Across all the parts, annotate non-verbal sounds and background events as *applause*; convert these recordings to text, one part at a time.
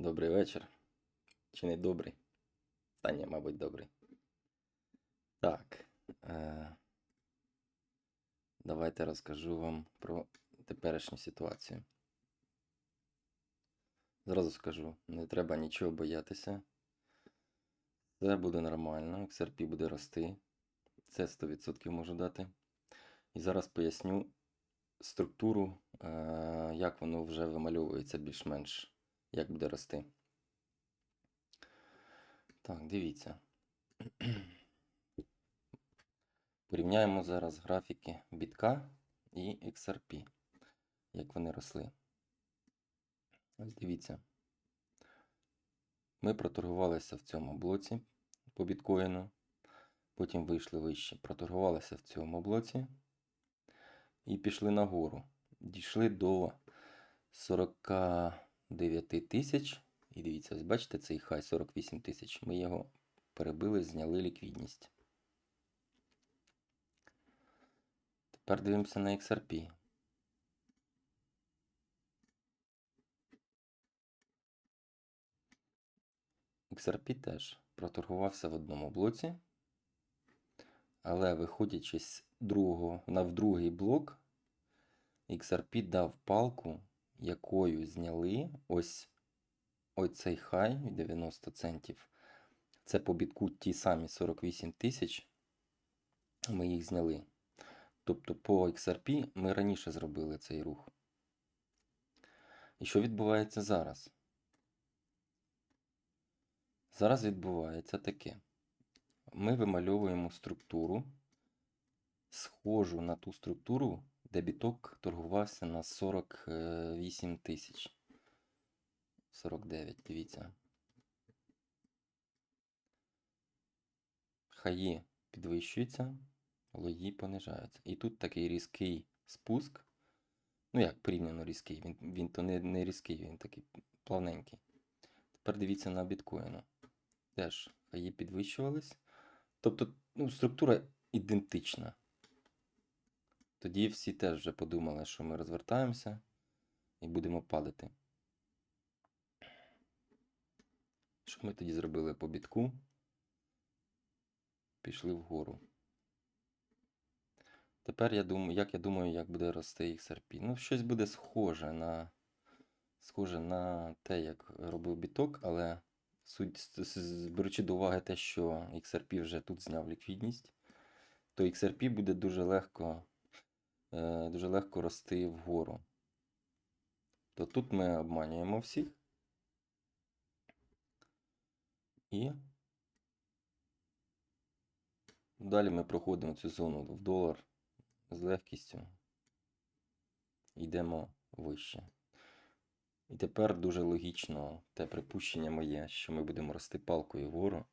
Добрий вечір. Чи не добрий? Та ні, мабуть, добрий. Так. Е... Давайте розкажу вам про теперішню ситуацію. Зразу скажу, не треба нічого боятися. Все буде нормально, XRP буде рости. Це 100% можу дати. І зараз поясню структуру, е, як воно вже вимальовується більш-менш, як буде рости. Так, дивіться. Порівняємо зараз графіки бітка і XRP, як вони росли. Ось дивіться. Ми проторгувалися в цьому блоці по біткоїну. Потім вийшли вище, проторгувалися в цьому блоці і пішли нагору. Дійшли до 49 тисяч. І дивіться, ось бачите цей хай 48 тисяч. Ми його перебили, зняли ліквідність. Тепер дивимося на XRP. XRP теж проторгувався в одному блоці. Але виходячи з другого на другий блок, XRP дав палку, якою зняли ось оцей хай 90 центів. Це по бітку ті самі 48 тисяч. Ми їх зняли. Тобто по XRP ми раніше зробили цей рух. І що відбувається зараз? Зараз відбувається таке. Ми вимальовуємо структуру, схожу на ту структуру, де біток торгувався на 48 тисяч. 49, дивіться. Хаї підвищуються, лої понижаються. І тут такий різкий спуск. Ну, як порівняно різкий, він, він то не, не різкий, він такий плавненький. Тепер дивіться на біткоїну. Теж хаї підвищувались. Тобто ну, структура ідентична. Тоді всі теж вже подумали, що ми розвертаємося і будемо падати. Що ми тоді зробили по бітку? Пішли вгору. Тепер я думаю, як я думаю, як буде рости XRP. Ну, щось буде схоже на схоже на те, як робив біток, але суть, беручи до уваги те, що XRP вже тут зняв ліквідність, то XRP буде дуже легко, дуже легко рости вгору. То тут ми обманюємо всіх. І далі ми проходимо цю зону в долар з легкістю. Йдемо вище. І тепер дуже логічно те припущення моє, що ми будемо рости палкою вгору.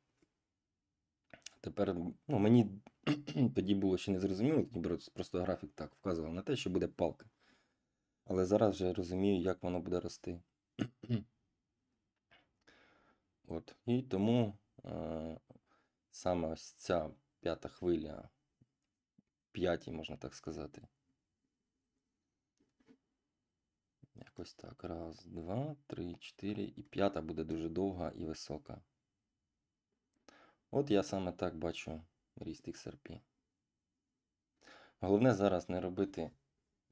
Тепер ну, мені *clears throat* тоді було ще не зрозуміло, тоді просто графік так вказував на те, що буде палка. Але зараз вже розумію, як воно буде рости. *clears throat* От. І тому е, саме ось ця п'ята хвиля, п'ятій, можна так сказати. Якось так. Раз, два, три, чотири. І п'ята буде дуже довга і висока. От я саме так бачу ріст XRP. Головне зараз не робити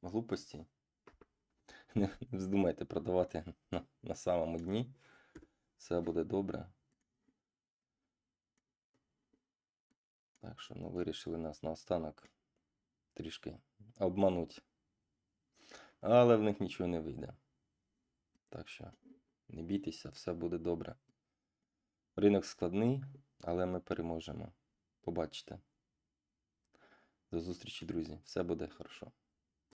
глупості. *laughs* Не вздумайте продавати на, на самому дні. Все буде добре. Так що, ну, вирішили нас наостанок трішки обмануть. Але в них нічого не вийде. Так що, не бійтеся, все буде добре. Ринок складний, але ми переможемо. Побачите. До зустрічі, друзі. Все буде хорошо.